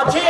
আছে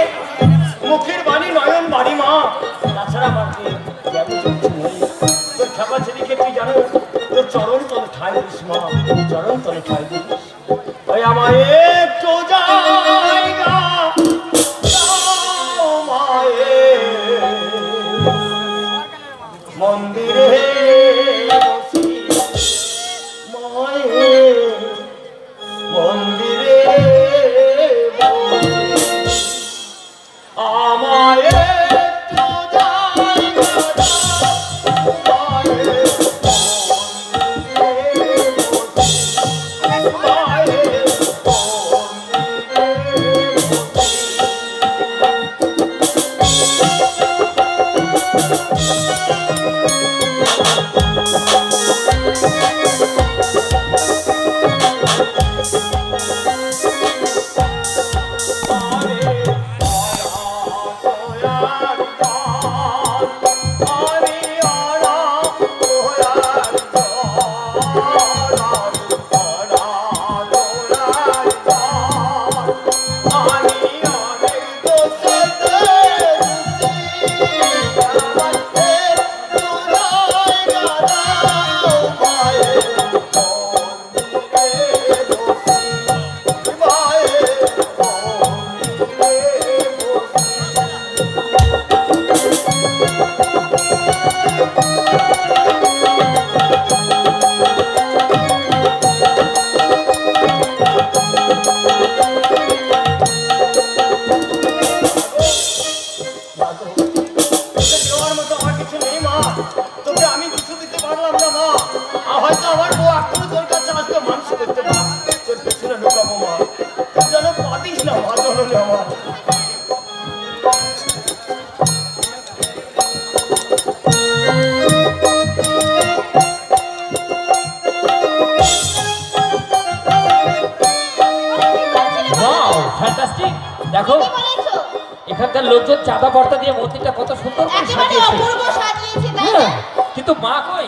লোকজন চাঁদা পর্দা দিয়ে মন্দিরটা কত সুন্দর করে সাজিয়েছে অপূর্ব সাজিয়েছে, তাই হ্যাঁ? কিন্তু মা কই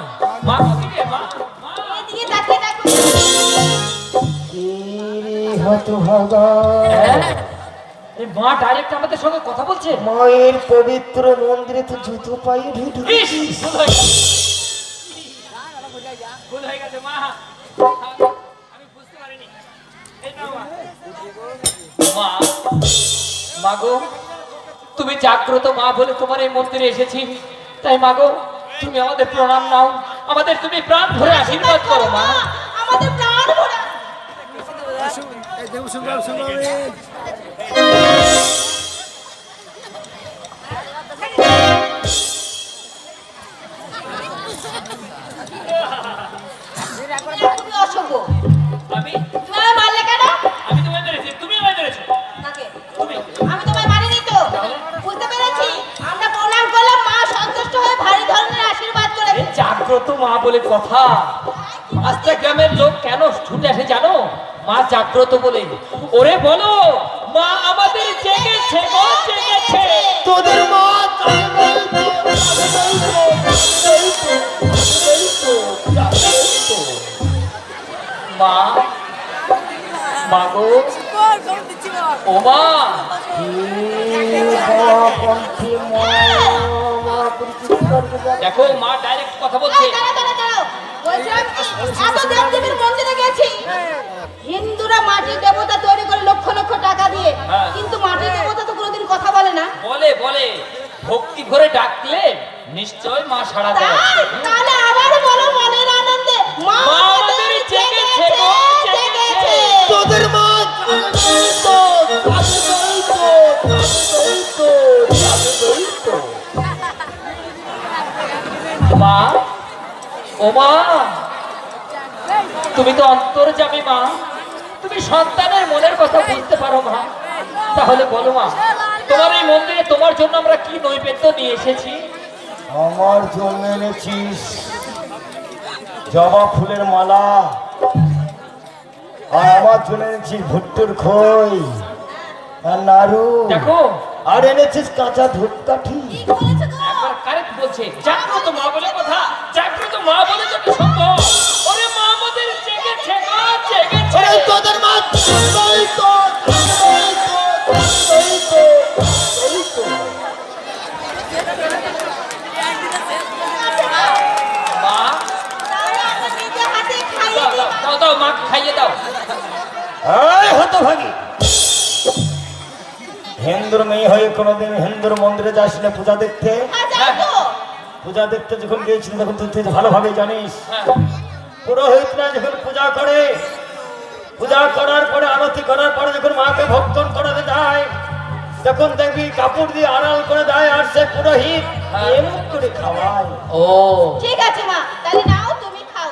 মা কোথায় মা মা এদিকে তাকিয়ে দেখো। হ্যাঁ? এই মা ডাইরেক্ট আমাদের সঙ্গে কথা বলছে মায়ের পবিত্র মন্দিরে তো জুতো হয়ে গেছে। মা আমি বুঝতে পারিনি মা। মা মা গো তুমি জাগ্রত মা বলে তোমার এই মন্দিরে এসেছি। তাই মাগো তুমি আমাদের প্রণাম নাও। আমাদের তুমি প্রাণ ভরে আশীর্বাদ করো মা। আমাদের প্রাণ ভরা। মা বলে কথা আস্তা গ্রামের লোক কেন ছুটে আসে জানো মা জাগ্রত বলে ওরে বলো মা আমাদের জেগেছে গো জেগেছে তোদের মা। মা মা গো ও মা। দেখো মা ডাইরেক্ট কথা বলছে। হিন্দুরা মাটির দেবতা তৈরি করে লক্ষ লক্ষ টাকা দিয়ে। হ্যাঁ। কিন্তু মাটির দেবতা তো কোনোদিন কথা বলে না। বলে বলে। ভক্তি ভরে ডাকলে নিশ্চয় মা সারা দেয়। তাহলে আবার বলো মনের আনন্দে। মা মা ও মা তুমি তো অন্তর যাবে মা। তুমি সন্তানের মনের কথা বুঝতে পারো মা। তাহলে বলো মা তোমার এই মন্দিরে তোমার জন্য আমরা কি নৈবেদ্য নিয়ে এসেছি? আমার জন্য এনেছিস জবা ফুলের মালা। আর আমার জন্য এনেছিস ভুট্টুর খই আর নাড়ু। দেখো। আর এনেছিস কাঁচা ধূপকাঠি। বলছে জাগ্রত মা বলে কথা জাগ্রত মা বলে তো সত্য আরে মা আমাদের জেগেছে মা জেগেছে ওরে তোদের মা এই তো এই তো তো হিন্দুর মেয়ে হয়ে কোনোদিন হিন্দুর মন্দিরে যাস না পূজা দেখতে? হ্যাঁ, হ্যাঁ। পূজা দেখতে যখন গিয়েছিলি তখন তুই তুই ভালোভাবে জানিস। পুরোহিতরা যখন পূজা করে পূজা করার পরে আরতি করার পরে যখন মাকে ভক্তন করাতে যায় তখন দেখবি কাপড় দিয়ে আড়াল করে দেয় আর সে পুরোহিত এমন করে খাওয়ায়। ও। ঠিক আছে মা। তাহলে নাও তুমি খাও।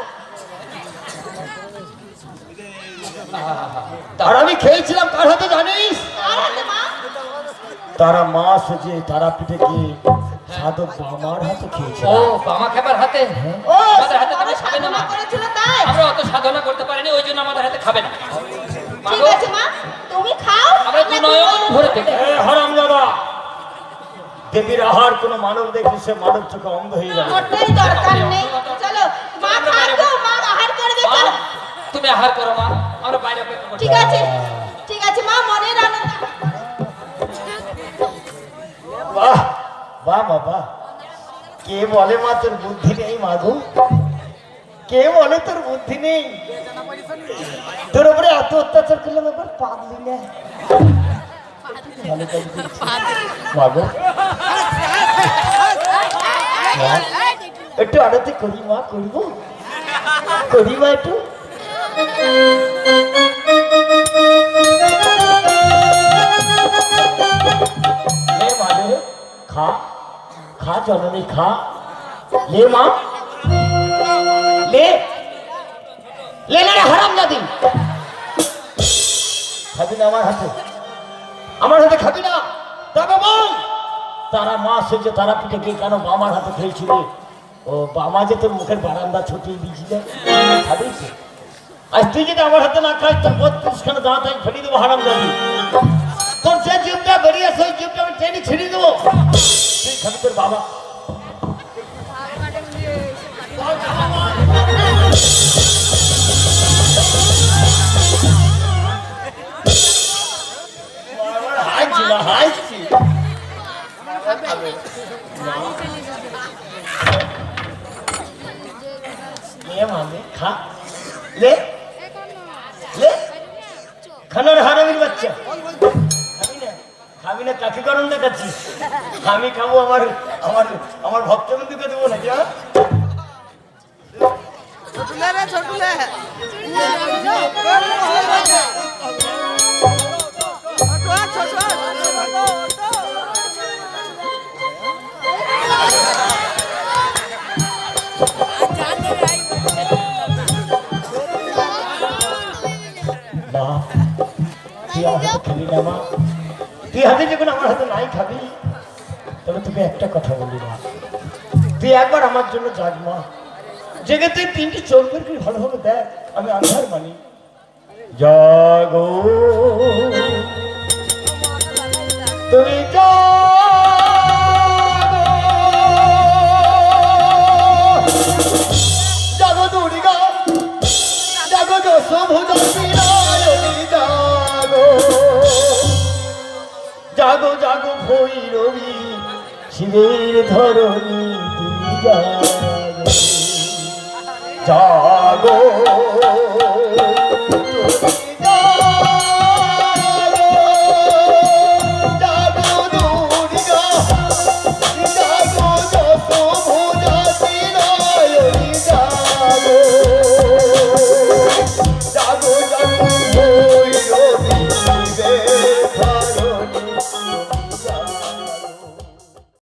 আর আমি খেয়েছিলাম কার হাতে জানিস? আর হাতে তারা মা সেজে তারা পিঠে কি সাধক বামার হাতে খেয়েছে। ও বামা খাবার হাতে? ও আমাদের হাতে তুমি খাবে না করেছিল তাই? আমরা অত সাধনা করতে পারিনি ওই জন্য আমাদের হাতে খাবে না। ঠিক আছে মা। তুমি খাও আমরা দু নয়ন ভরে এ হারাম দাদা দেবীর আহার কোনো মানব দেখলে সে মানব চোখে অন্ধ হয়ে যাবে। দরকার নেই। বলে মা তোর বুদ্ধি নেই মাধু কে বলে তোর বুদ্ধি নেই তোর উপরে এত অত্যাচার করলাম একবার পাগলি না ভালো কাজ করেছিস। মাগো মা, একটু আরতি করি মা করব করি মা একটু লে মা লে খা খা জননী খা আমার হাতে। আমার তারা মা সেজে তারা পিঠে কে কেন বামার হাতে খেয়েছিলে ও বামা যে তোর মুখের বারান্দা ছুটিয়ে দিয়েছিলে। খাবি? আজ তুই যদি আমার হাতে না খাস, তোর বত্রিশ খানে দাঁত আমি ফেলে দেবো হারাম দাদি তোর যে জিপটা বেরিয়ে আসে ওই জিপটা আমি টেনে ছিঁড়ে দেবো। তুই খাবি তোর বাবা। খা লে? লে? খানার হারামির বাচ্চা। খাবি না? খাবি না কাকে গরম দেখাচ্ছিস? আমি খাব আমার আমার আমার ভক্তবন্ধুকে দেবো নাকি হ্যাঁ? ছোটুলে রে ছোটুলে। ছোট ছোট মা খেলি না, মা। তুই হাতে যখন আমার হাতে নাই খাবি। তবে তোকে একটা কথা বলি, মা। তুই একবার আমার জন্য যাক মা। জেগে তুই তিনটি চোখ বের ভালোভাবে দেখ? আমি আন্ধার মানি। জাগো জাগো জাগো ভৈরবী শিবের ধরণী তুমি জাগো।